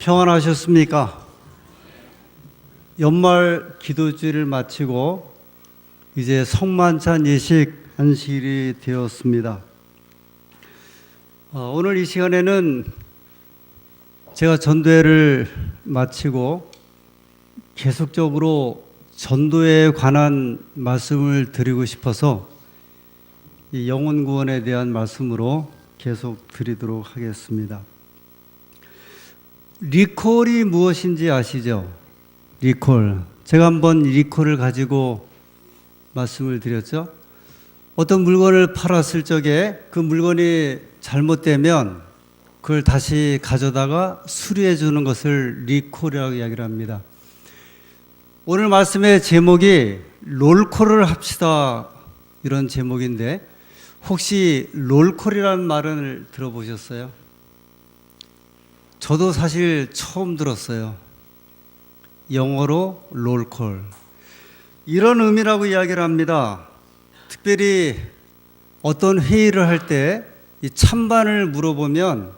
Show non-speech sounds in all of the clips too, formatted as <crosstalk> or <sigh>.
평안하셨습니까? 연말 기도주를 마치고 이제 성만찬 예식 안식일이 되었습니다. 어, 오늘 이 시간에는 제가 전도회를 마치고 계속적으로 전도에 관한 말씀을 드리고 싶어서 이 영혼 구원에 대한 말씀으로 계속 드리도록 하겠습니다. 리콜이 무엇인지 아시죠? 리콜. 제가 한번 리콜을 가지고 말씀을 드렸죠. 어떤 물건을 팔았을 적에 그 물건이 잘못되면 그걸 다시 가져다가 수리해 주는 것을 리콜이라고 이야기를 합니다. 오늘 말씀의 제목이 롤콜을 합시다 이런 제목인데 혹시 롤콜이라는 말을 들어보셨어요? 저도 사실 처음 들었어요. 영어로 롤콜. 이런 의미라고 이야기를 합니다. 특별히 어떤 회의를 할 때 이 찬반을 물어보면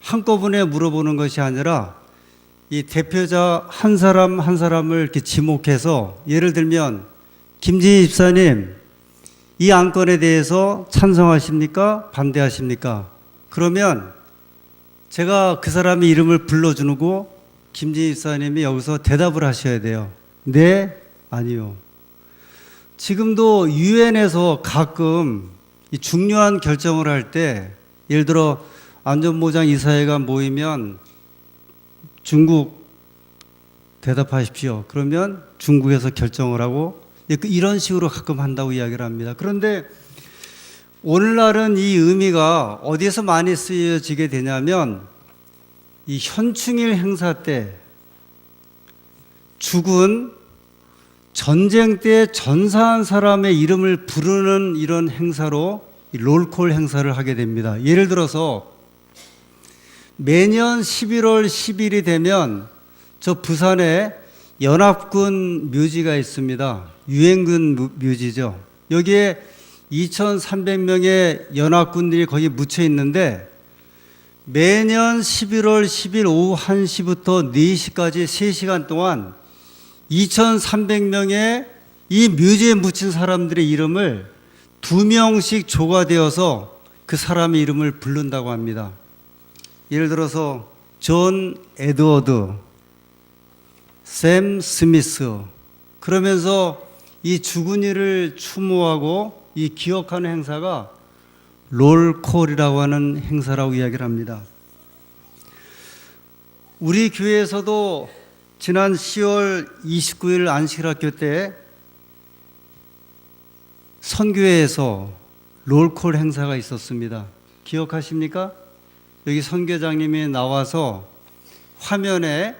한꺼번에 물어보는 것이 아니라 이 대표자 한 사람 한 사람을 이렇게 지목해서 예를 들면 김진희 집사님 이 안건에 대해서 찬성하십니까? 반대하십니까? 그러면 제가 그 사람의 이름을 불러주고 김진희 집사님이 여기서 대답을 하셔야 돼요. 네, 아니요. 지금도 유엔에서 가끔 이 중요한 결정을 할 때 예를 들어 안전보장 이사회가 모이면 중국 대답하십시오. 그러면 중국에서 결정을 하고 이런 식으로 가끔 한다고 이야기를 합니다. 그런데 오늘날은 이 의미가 어디에서 많이 쓰여지게 되냐면 이 현충일 행사 때 죽은 전쟁 때 전사한 사람의 이름을 부르는 이런 행사로 이 롤콜 행사를 하게 됩니다. 예를 들어서 매년 11월 10일이 되면 저 부산에 연합군 묘지가 있습니다. 유엔군 무- 묘지죠. 여기에 2,300명의 연합군들이 거기 묻혀 있는데 매년 11월 10일 오후 1시부터 4시까지 3시간 동안 2,300명의 이 묘지에 묻힌 사람들의 이름을 두 명씩 조가되어서 그 사람의 이름을 부른다고 합니다. 예를 들어서 존 에드워드, 샘 스미스 그러면서 이 죽은 이를 추모하고 이 기억하는 행사가 롤콜이라고 하는 행사라고 이야기를 합니다. 우리 교회에서도 지난 10월 29일 안식일학교 때 선교회에서 롤콜 행사가 있었습니다. 기억하십니까? 여기 선교장님이 나와서 화면에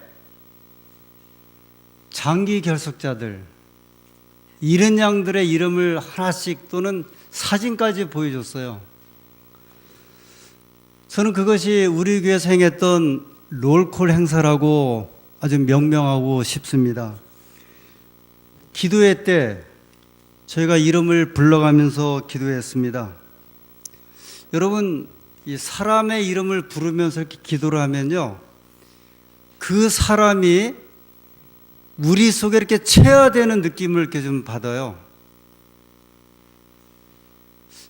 장기 결석자들 이른 양들의 이름을 하나씩 또는 사진까지 보여줬어요. 저는 그것이 우리 교회에서 행했던 롤콜 행사라고 아주 명명하고 싶습니다. 기도회 때 저희가 이름을 불러가면서 기도했습니다. 여러분, 이 사람의 이름을 부르면서 이렇게 기도를 하면요. 그 사람이 우리 속에 이렇게 체화되는 느낌을 이렇게 좀 받아요.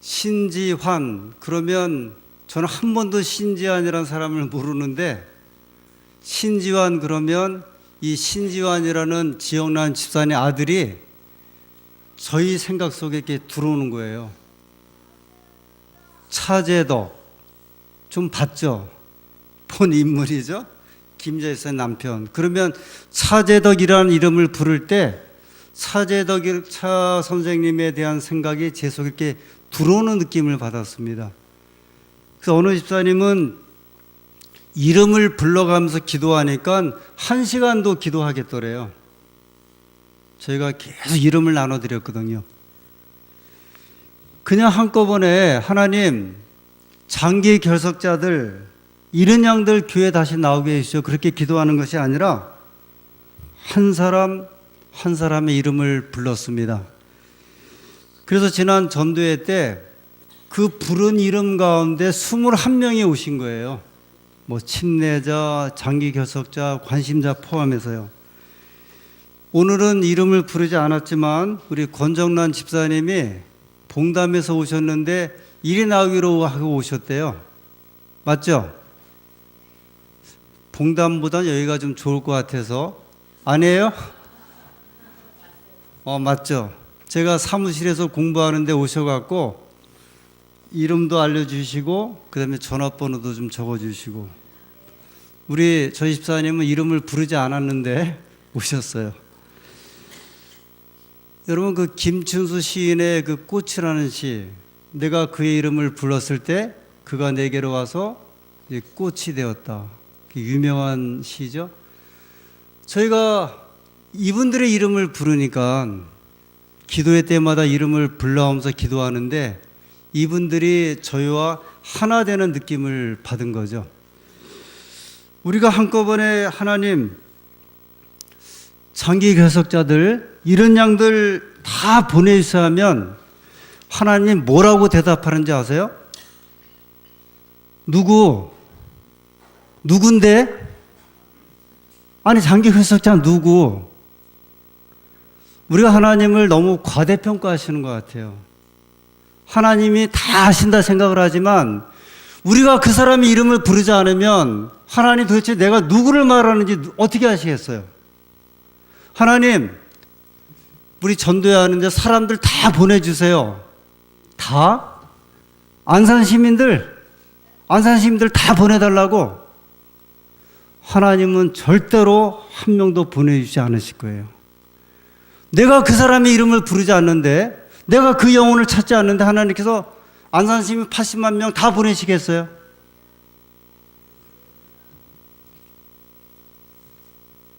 신지환, 그러면 저는 한 번도 신지환이라는 사람을 모르는데 신지환 그러면 이 신지환이라는 지영란 집사의 아들이 저희 생각 속에 이렇게 들어오는 거예요. 차재덕 좀 봤죠? 본 인물이죠? 김재선 남편. 그러면 차재덕이라는 이름을 부를 때 차재덕 차 선생님에 대한 생각이 제 속에 이렇게 들어오는 느낌을 받았습니다. 그래서 어느 집사님은 이름을 불러가면서 기도하니까 한 시간도 기도하겠더래요. 저희가 계속 이름을 나눠드렸거든요. 그냥 한꺼번에 하나님 장기 결석자들 이른 양들 교회 다시 나오게 해주시오 그렇게 기도하는 것이 아니라 한 사람 한 사람의 이름을 불렀습니다. 그래서 지난 전도회 때 그 부른 이름 가운데 21명이 오신 거예요. 뭐 침례자, 장기 결석자, 관심자 포함해서요. 오늘은 이름을 부르지 않았지만 우리 권정란 집사님이 봉담에서 오셨는데 일이 나오기로 하고 오셨대요. 맞죠? 봉담보다 여기가 좀 좋을 것 같아서 아니에요? 어 맞죠. 제가 사무실에서 공부하는데 오셔갖고 이름도 알려주시고 그다음에 전화번호도 좀 적어주시고 우리 저 집사님은 이름을 부르지 않았는데 <laughs> 오셨어요. 여러분 그 김춘수 시인의 그 꽃이라는 시 내가 그의 이름을 불렀을 때 그가 내게로 와서 꽃이 되었다. 그 유명한 시죠. 저희가 이분들의 이름을 부르니까 기도회 때마다 이름을 불러오면서 기도하는데 이분들이 저희와 하나 되는 느낌을 받은 거죠. 우리가 한꺼번에 하나님 장기 결석자들 이런 양들 다 보내주셔야 하면 하나님 뭐라고 대답하는지 아세요? 누구? 누군데? 아니 장기 결석자 누구? 우리가 하나님을 너무 과대평가하시는 것 같아요. 하나님이 다 아신다 생각을 하지만 우리가 그 사람의 이름을 부르지 않으면 하나님 도대체 내가 누구를 말하는지 어떻게 아시겠어요? 하나님, 우리 전도해야 하는데 사람들 다 보내주세요. 다? 안산 시민들, 안산 시민들 다 보내달라고 하나님은 절대로 한 명도 보내주지 않으실 거예요. 내가 그 사람의 이름을 부르지 않는데, 내가 그 영혼을 찾지 않는데 하나님께서 안산 시민 80만 명 다 보내시겠어요?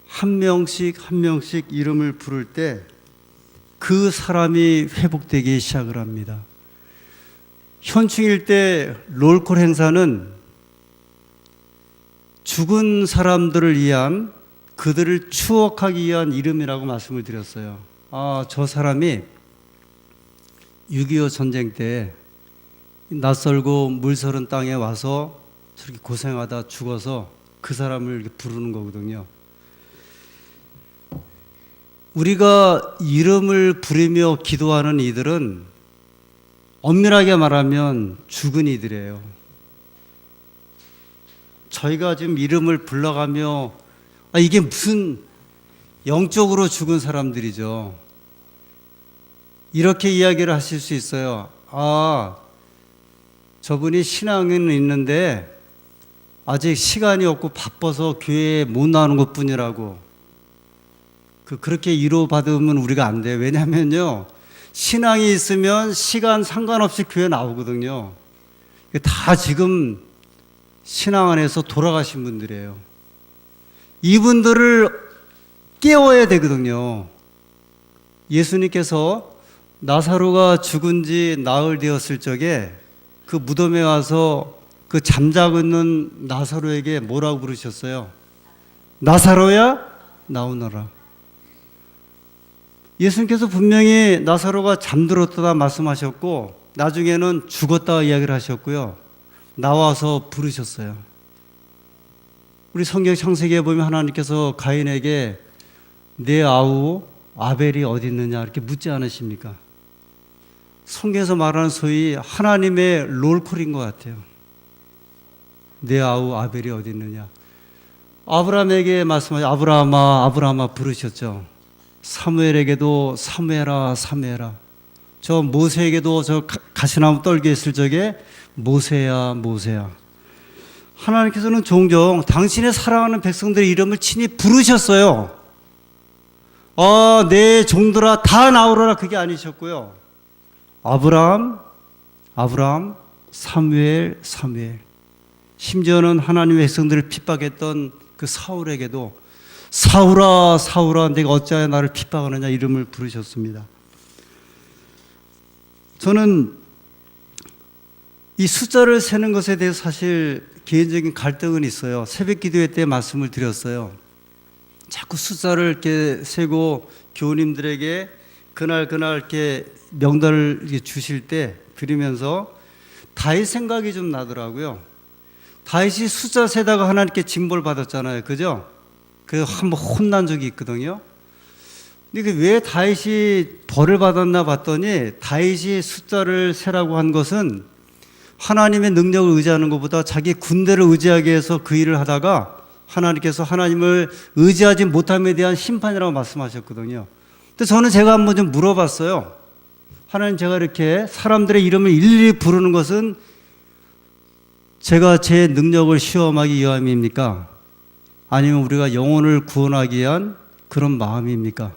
한 명씩 한 명씩 이름을 부를 때 그 사람이 회복되기 시작을 합니다. 현충일 때 롤콜 행사는 죽은 사람들을 위한 그들을 추억하기 위한 이름이라고 말씀을 드렸어요. 아, 저 사람이 6.25 전쟁 때 낯설고 물서른 땅에 와서 저렇게 고생하다 죽어서 그 사람을 이렇게 부르는 거거든요. 우리가 이름을 부르며 기도하는 이들은 엄밀하게 말하면 죽은 이들이에요. 저희가 지금 이름을 불러가며 아, 이게 무슨 영적으로 죽은 사람들이죠. 이렇게 이야기를 하실 수 있어요. 아, 저분이 신앙은 있는데 아직 시간이 없고 바빠서 교회에 못 나오는 것 뿐이라고. 그, 그렇게 위로받으면 우리가 안 돼요. 왜냐면요. 신앙이 있으면 시간 상관없이 교회 나오거든요. 다 지금 신앙 안에서 돌아가신 분들이에요. 이분들을 깨워야 되거든요. 예수님께서 나사로가 죽은 지 나흘 되었을 적에 그 무덤에 와서 그 잠자고 있는 나사로에게 뭐라고 부르셨어요? 나사로야 나오너라. 예수님께서 분명히 나사로가 잠들었다 말씀하셨고 나중에는 죽었다 이야기를 하셨고요. 나와서 부르셨어요. 우리 성경 창세기에 보면 하나님께서 가인에게 내 아우 아벨이 어디 있느냐 이렇게 묻지 않으십니까? 성경에서 말하는 소위 하나님의 롤콜인 것 같아요. 내 아우 아벨이 어디 있느냐? 아브라함에게 말씀하신 아브라함아 아브라함아 부르셨죠. 사무엘에게도 사무엘아 사무엘아. 저 모세에게도 저 가시나무 떨게 있을 적에 모세야 모세야. 하나님께서는 종종 당신의 사랑하는 백성들의 이름을 친히 부르셨어요. 아, 내 종들아 다 나오라 그게 아니셨고요. 아브라함, 아브라함, 사무엘, 사무엘. 심지어는 하나님의 백성들을 핍박했던 그 사울에게도 사울아, 사울아, 내가 어찌하여 나를 핍박하느냐 이름을 부르셨습니다. 저는 이 숫자를 세는 것에 대해서 사실 개인적인 갈등은 있어요. 새벽 기도회 때 말씀을 드렸어요. 자꾸 숫자를 이렇게 세고 교우님들에게 그날 그날 이렇게 명단을 이렇게 주실 때 드리면서 다의 생각이 좀 나더라고요. 다윗이 숫자 세다가 하나님께 징벌 받았잖아요. 그죠? 그래서 한번 혼난 적이 있거든요. 근데 그왜 다윗이 벌을 받았나 봤더니 다윗이 숫자를 세라고 한 것은 하나님의 능력을 의지하는 것보다 자기 군대를 의지하게 해서 그 일을 하다가 하나님께서 하나님을 의지하지 못함에 대한 심판이라고 말씀하셨거든요. 근데 저는 제가 한번 좀 물어봤어요. 하나님 제가 이렇게 사람들의 이름을 일일이 부르는 것은 제가 제 능력을 시험하기 위함입니까? 아니면 우리가 영혼을 구원하기 위한 그런 마음입니까?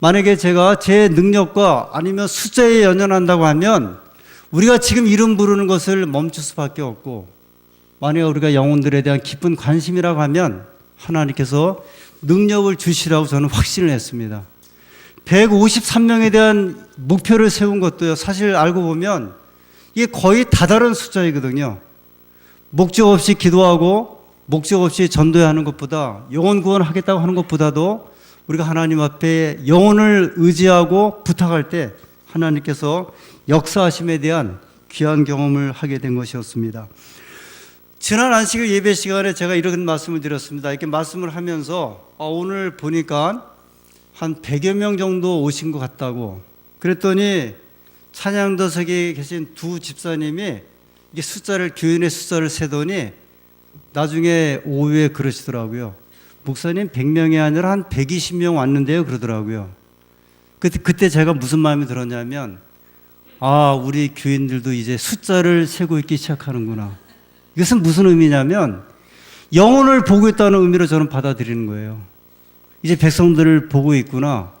만약에 제가 제 능력과 아니면 숫자에 연연한다고 하면 우리가 지금 이름 부르는 것을 멈출 수밖에 없고 만약에 우리가 영혼들에 대한 깊은 관심이라고 하면 하나님께서 능력을 주시라고 저는 확신을 했습니다. 153명에 대한 목표를 세운 것도요. 사실 알고 보면 이게 거의 다다른 숫자이거든요. 목적 없이 기도하고 목적 없이 전도하는 것보다 영혼 구원하겠다고 하는 것보다도 우리가 하나님 앞에 영혼을 의지하고 부탁할 때 하나님께서 역사하심에 대한 귀한 경험을 하게 된 것이었습니다. 지난 안식일 예배 시간에 제가 이런 말씀을 드렸습니다. 이렇게 말씀을 하면서 아, 오늘 보니까 한 100여 명 정도 오신 것 같다고 그랬더니 찬양도석에 계신 두 집사님이 이게 숫자를 교인의 숫자를 세더니 나중에 오후에 그러시더라고요. 목사님 100명이 아니라 한 120명 왔는데요 그러더라고요. 그때 그때 제가 무슨 마음이 들었냐면 아, 우리 교인들도 이제 숫자를 세고 있기 시작하는구나. 이것은 무슨 의미냐면 영혼을 보고 있다는 의미로 저는 받아들이는 거예요. 이제 백성들을 보고 있구나.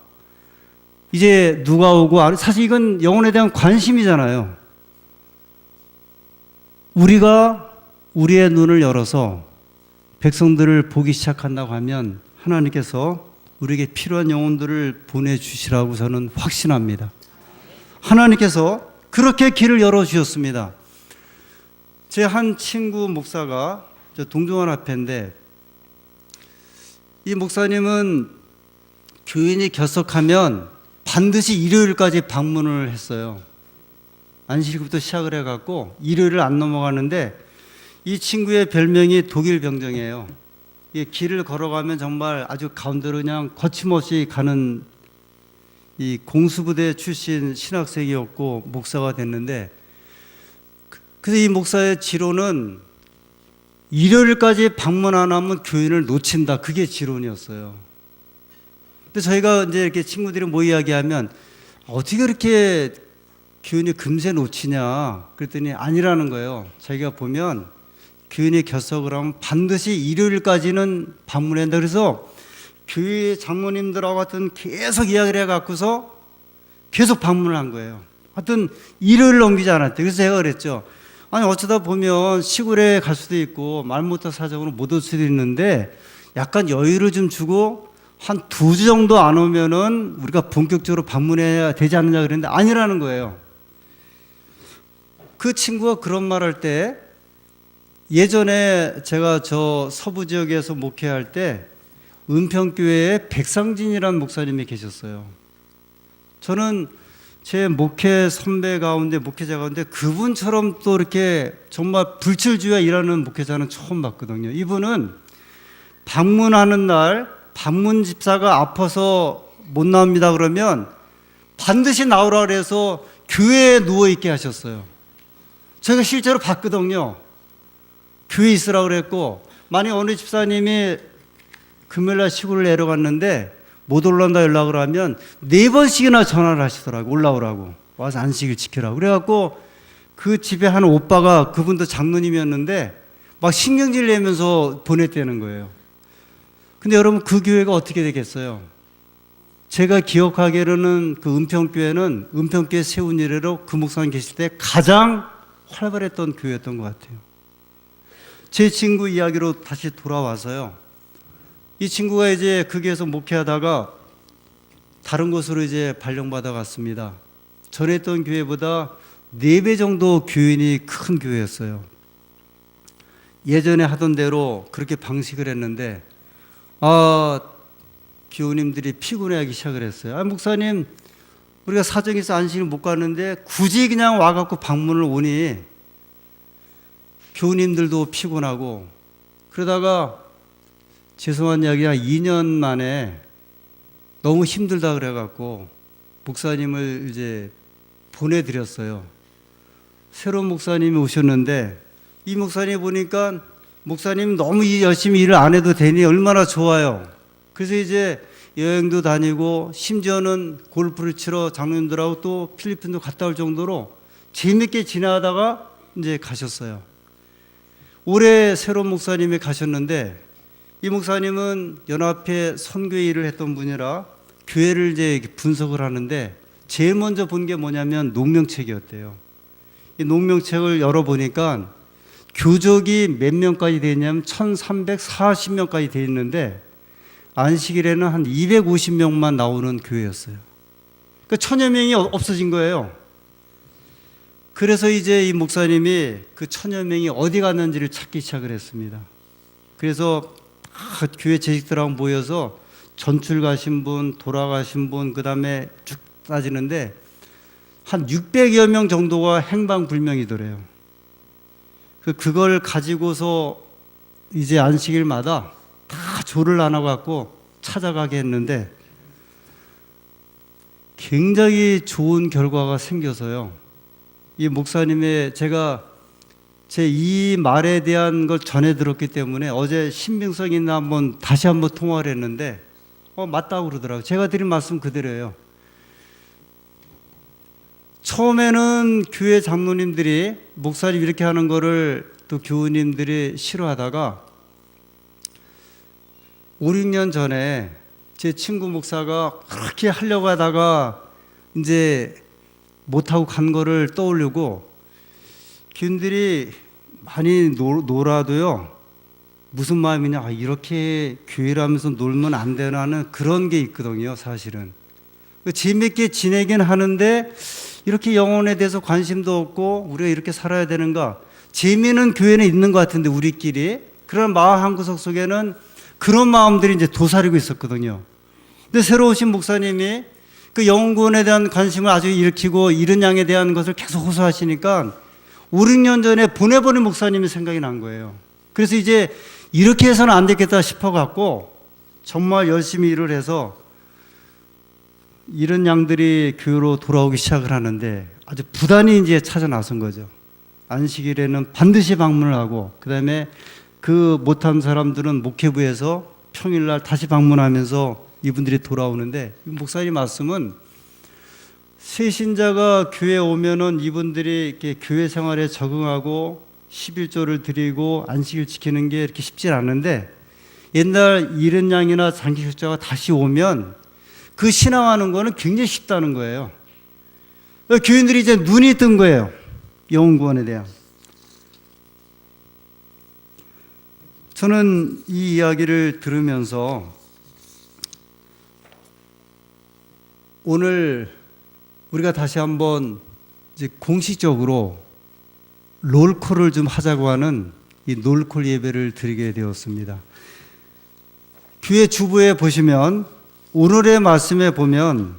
이제 누가 오고 아, 사실 이건 영혼에 대한 관심이잖아요. 우리가 우리의 눈을 열어서 백성들을 보기 시작한다고 하면 하나님께서 우리에게 필요한 영혼들을 보내주시라고 저는 확신합니다. 하나님께서 그렇게 길을 열어주셨습니다. 제 한 친구 목사가 저 동종원 앞에인데 이 목사님은 교인이 결석하면 반드시 일요일까지 방문을 했어요. 안식일부터 시작을 해갖고 일요일을 안 넘어가는데 이 친구의 별명이 독일 병정이에요. 이 길을 걸어가면 정말 아주 가운데로 그냥 거침없이 가는 이 공수부대 출신 신학생이었고 목사가 됐는데 그- 그래서 이 목사의 지론은 일요일까지 방문 안 하면 교인을 놓친다. 그게 지론이었어요. 근데 저희가 이제 이렇게 친구들이 뭐 이야기하면 어떻게 그렇게 교인이 금세 놓치냐 그랬더니 아니라는 거예요. 자기가 보면 교인이 결석을 하면 반드시 일요일까지는 방문해야 한다. 그래서 교회 장모님들하고 같은 계속 이야기를 해갖고서 계속 방문을 한 거예요. 하여튼 일요일 넘기지 않았대. 그래서 제가 그랬죠. 아니 어쩌다 보면 시골에 갈 수도 있고 말 못할 사정으로 못 올 수도 있는데 약간 여유를 좀 주고 한 두 주 정도 안 오면은 우리가 본격적으로 방문해야 되지 않느냐 그랬는데 아니라는 거예요. 그 친구가 그런 말 할 때 예전에 제가 저 서부 지역에서 목회할 때 은평교회에 백상진이라는 목사님이 계셨어요. 저는 제 목회 선배 가운데 목회자 가운데 그분처럼 또 이렇게 정말 불철주야 일하는 목회자는 처음 봤거든요. 이분은 방문하는 날 방문 집사가 아파서 못 나옵니다 그러면 반드시 나오라 그래서 교회에 누워 있게 하셨어요. 제가 실제로 봤거든요. 교회 있으라 그랬고 만약 어느 집사님이 금요일날 시골을 내려갔는데 못 올라온다 연락을 하면 네 번씩이나 전화를 하시더라고 올라오라고 와서 안식일 지키라고 그래갖고 그 집에 한 오빠가 그분도 장로님이었는데 막 신경질 내면서 보냈다는 거예요. 근데 여러분 그 교회가 어떻게 되겠어요? 제가 기억하기로는 그 은평교회는 은평교회 세운 이래로 그 목사님 계실 때 가장 활발했던 교회였던 것 같아요. 제 친구 이야기로 다시 돌아와서요. 이 친구가 이제 거기에서 목회하다가 다른 곳으로 이제 발령받아 갔습니다. 전에 있던 교회보다 네배 정도 교인이 큰 교회였어요. 예전에 하던 대로 그렇게 방식을 했는데 아 교우님들이 피곤해하기 시작을 했어요. 아 목사님 우리가 사정에서 안식을 못 가는데 굳이 그냥 와갖고 방문을 오니 교우님들도 피곤하고 그러다가 죄송한 이야기야 2년 만에 너무 힘들다 그래갖고 목사님을 이제 보내드렸어요. 새로운 목사님이 오셨는데 이 목사님 보니까 목사님 너무 이 열심히 일을 안 해도 되니 얼마나 좋아요. 그래서 이제 여행도 다니고 심지어는 골프를 치러 장로님들하고 또 필리핀도 갔다 올 정도로 재밌게 지나다가 이제 가셨어요. 올해 새로운 목사님이 가셨는데 이 목사님은 연합회 선교회 일을 했던 분이라 교회를 이제 분석을 하는데 제일 먼저 본 게 뭐냐면 농명책이었대요. 이 농명책을 열어보니까 교족이 몇 명까지 되어 있냐면 1340명까지 되어 있는데 안식일에는 한 250명만 나오는 교회였어요. 그러니까 천여 명이 없- 없어진 거예요. 그래서 이제 이 목사님이 그 천여 명이 어디 갔는지를 찾기 시작을 했습니다. 그래서 다 교회 재직들하고 모여서 전출 가신 분, 돌아가신 분, 그 다음에 쭉 따지는데 한 600여 명 정도가 행방불명이더래요. 그 그걸 가지고서 이제 안식일마다 다 조를 나눠 갖고 찾아가게 했는데 굉장히 좋은 결과가 생겨서요. 이 목사님의 제가 제 이 말에 대한 걸 전해 들었기 때문에 어제 신빙성 있나 한번 다시 한번 통화를 했는데 어 맞다고 그러더라고요. 제가 드린 말씀 그대로예요. 처음에는 교회 장로님들이 목사님 이렇게 하는 거를 또 교우님들이 싫어하다가 5, 6년 전에 제 친구 목사가 그렇게 하려고 하다가 이제 못하고 간 거를 떠올리고 교인들이 많이 놀, 놀아도요 무슨 마음이냐? 아, 이렇게 교회라면서 놀면 안 되나는 그런 게 있거든요 사실은. 그 재밌게 지내긴 하는데 이렇게 영혼에 대해서 관심도 없고 우리가 이렇게 살아야 되는가? 재미는 교회는 있는 것 같은데 우리끼리. 그런 마음 한 구석 속에는 그런 마음들이 이제 도사리고 있었거든요. 근데 새로 오신 목사님이 그 영혼구원에 대한 관심을 아주 일으키고 이런 양에 대한 것을 계속 호소하시니까 5, 6년 전에 보내버린 목사님이 생각이 난 거예요. 그래서 이제 이렇게 해서는 안 되겠다 싶어 갖고 정말 열심히 일을 해서 이런 양들이 교회로 돌아오기 시작을 하는데 아주 부단히 이제 찾아 나선 거죠. 안식일에는 반드시 방문을 하고 그다음에 그 못한 사람들은 목회부에서 평일날 다시 방문하면서 이분들이 돌아오는데 이 목사님 말씀은 새신자가 교회에 오면은 이분들이 이렇게 교회 생활에 적응하고 11조를 드리고 안식일 지키는 게 이렇게 쉽지 않은데 옛날 이른 양이나 장기 숙자가 다시 오면 그 신앙하는 거는 굉장히 쉽다는 거예요. 그러니까 교인들이 이제 눈이 뜬 거예요. 영혼 구원에 대한. 저는 이 이야기를 들으면서 오늘 우리가 다시 한번 이제 공식적으로 롤콜을 좀 하자고 하는 이 롤콜 예배를 드리게 되었습니다. 교회 주부에 보시면 오늘의 말씀에 보면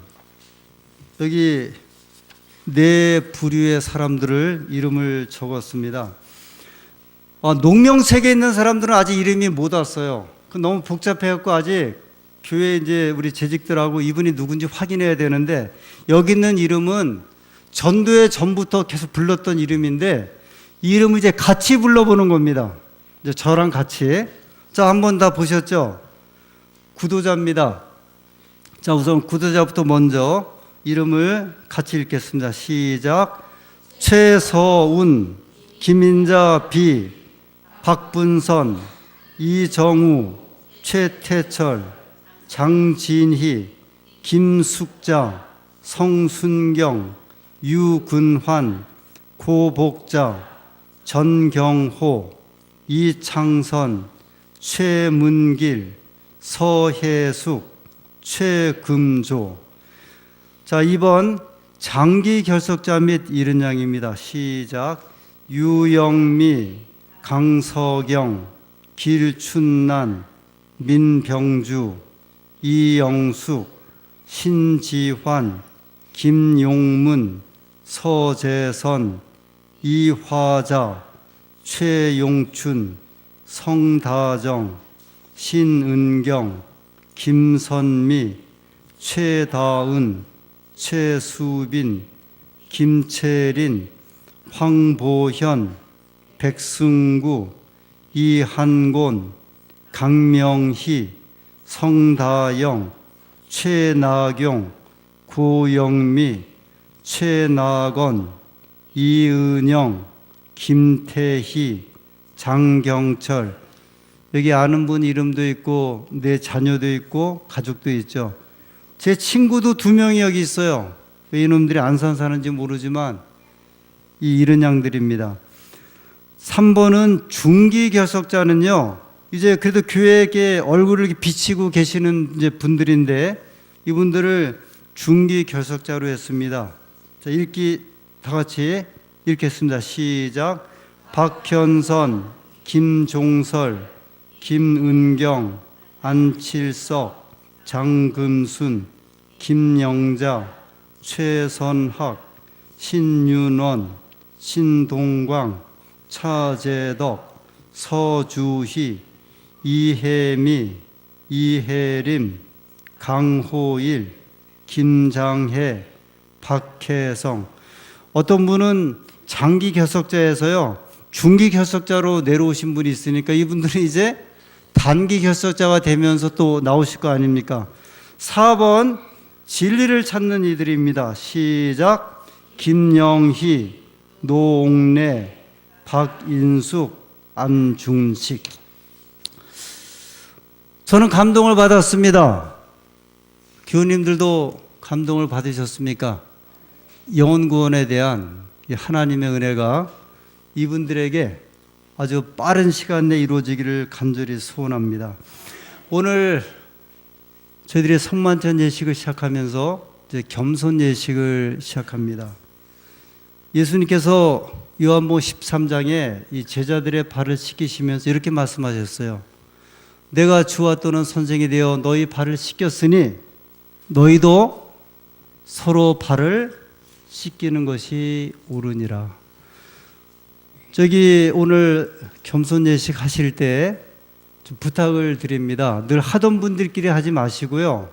여기 네 부류의 사람들을 이름을 적었습니다. 아, 농명책에 있는 사람들은 아직 이름이 못 왔어요. 그 너무 복잡해갖고 아직 교회 이제 우리 재직들하고 이분이 누군지 확인해야 되는데 여기 있는 이름은 전도회 전부터 계속 불렀던 이름인데 이 이름을 이제 같이 불러보는 겁니다. 이제 저랑 같이 자 한번 다 보셨죠? 구도자입니다. 자 우선 구도자부터 먼저 이름을 같이 읽겠습니다. 시작. 최서운, 김인자 비, 박분선, 이정우, 최태철, 장진희, 김숙자, 성순경, 유근환, 고복자, 전경호, 이창선, 최문길, 서혜숙, 최금조. 자, 이번 장기 결석자 및 이른 양입니다. 시작. 유영미, 강서경, 길춘난, 민병주, 이영숙, 신지환, 김용문, 서재선, 이화자, 최용춘, 성다정, 신은경, 김선미, 최다은, 최수빈, 김채린, 황보현, 백승구, 이한곤, 강명희, 성다영, 최나경, 고영미, 최나건, 이은영, 김태희, 장경철 여기 아는 분 이름도 있고 내 자녀도 있고 가족도 있죠. 제 친구도 두 명이 여기 있어요. 왜 이놈들이 안산 사는지 모르지만 이 이런 양들입니다. 3번은 중기 결석자는요. 이제 그래도 교회에게 얼굴을 비치고 계시는 이제 분들인데 이분들을 중기 결석자로 했습니다. 자, 읽기 다 같이 읽겠습니다. 시작. 박현선, 김종설, 김은경, 안칠석, 장금순, 김영자, 최선학, 신윤원, 신동광, 차재덕, 서주희, 이혜미, 이혜림, 강호일, 김장혜, 박혜성. 어떤 분은 장기 결석자에서요 중기 결석자로 내려오신 분이 있으니까 이분들이 이제 단기 결석자가 되면서 또 나오실 거 아닙니까? 4번 진리를 찾는 이들입니다. 시작. 김영희, 노옥래, 박인숙, 안중식. 저는 감동을 받았습니다. 교우님들도 감동을 받으셨습니까? 영혼 구원에 대한 이 하나님의 은혜가 이분들에게 아주 빠른 시간 내에 이루어지기를 간절히 소원합니다. 오늘 저희들이 성만찬 예식을 시작하면서 이제 겸손 예식을 시작합니다. 예수님께서 요한복음 13장에 이 제자들의 발을 씻기시면서 이렇게 말씀하셨어요. 내가 주와 또는 선생이 되어 너희 발을 씻겼으니 너희도 서로 발을 씻기는 것이 옳으니라. 저기 오늘 겸손 예식 하실 때좀 부탁을 드립니다. 늘 하던 분들끼리 하지 마시고요.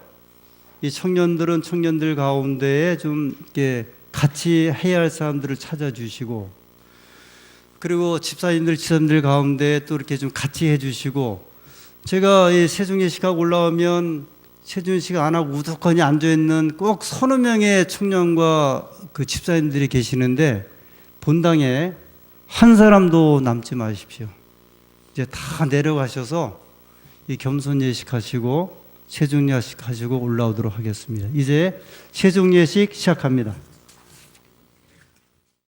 이 청년들은 청년들 가운데에 좀 이렇게 같이 해야 할 사람들을 찾아주시고 그리고 집사님들 집사님들 가운데 또 이렇게 좀 같이 해주시고 제가 이 세종 예식하고 올라오면 세종 예식 안 하고 우두커니 앉아 있는 꼭 서너 명의 청년과 그 집사님들이 계시는데 본당에 한 사람도 남지 마십시오. 이제 다 내려가셔서 이 겸손 예식 하시고 세종 예식 하시고 올라오도록 하겠습니다. 이제 세종 예식 시작합니다.